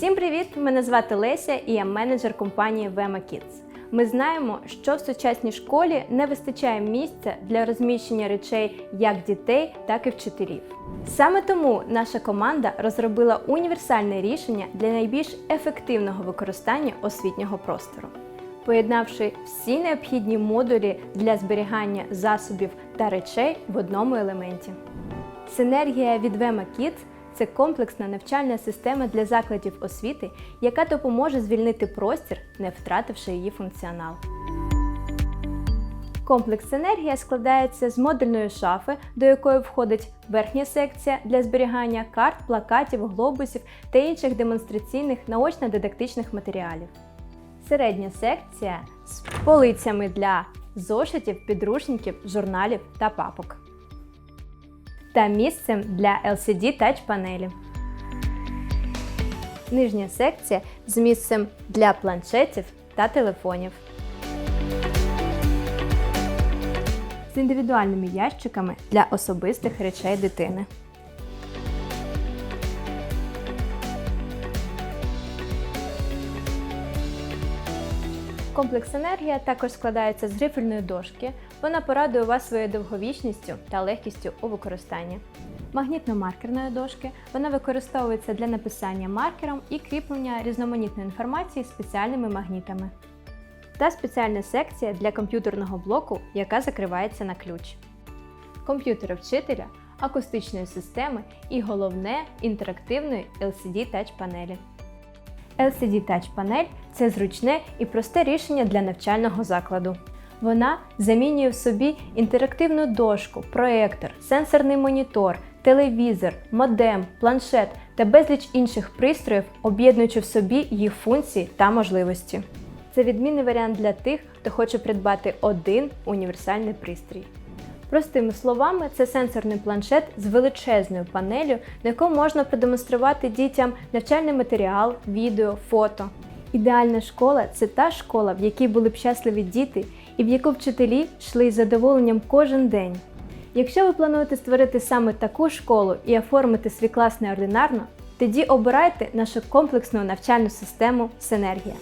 Всім привіт! Мене звати Леся і я менеджер компанії Vema Kids. Ми знаємо, що в сучасній школі не вистачає місця для розміщення речей як дітей, так і вчителів. Саме тому наша команда розробила універсальне рішення для найбільш ефективного використання освітнього простору. Поєднавши всі необхідні модулі для зберігання засобів та речей в одному елементі. Синергія від Vema Kids – це комплексна навчальна система для закладів освіти, яка допоможе звільнити простір, не втративши її функціонал. Комплекс Синергія складається з модульної шафи, до якої входить верхня секція для зберігання карт, плакатів, глобусів та інших демонстраційних наочно-дидактичних матеріалів. Середня секція з полицями для зошитів, підручників, журналів та папок та місцем для LCD Touch панелі. Нижня секція з місцем для планшетів та телефонів. З індивідуальними ящиками для особистих речей дитини. Комплекс енергія також складається з грифельної дошки. Вона порадує вас своєю довговічністю та легкістю у використанні. Магнітно-маркерної дошки вона використовується для написання маркером і кріплення різноманітної інформації спеціальними магнітами. Та спеціальна секція для комп'ютерного блоку, яка закривається на ключ. Комп'ютери вчителя, акустичної системи і головне інтерактивної LCD Touch панелі. LCD Touch панель це зручне і просте рішення для навчального закладу. Вона замінює в собі інтерактивну дошку, проектор, сенсорний монітор, телевізор, модем, планшет та безліч інших пристроїв, об'єднуючи в собі їх функції та можливості. Це відмінний варіант для тих, хто хоче придбати один універсальний пристрій. Простими словами, це сенсорний планшет з величезною панелью, на яку можна продемонструвати дітям навчальний матеріал, відео, фото. Ідеальна школа це та школа, в якій були б щасливі діти і в яку вчителі йшли із задоволенням кожен день. Якщо ви плануєте створити саме таку школу і оформити свій клас неординарно, тоді обирайте нашу комплексну навчальну систему Синергія.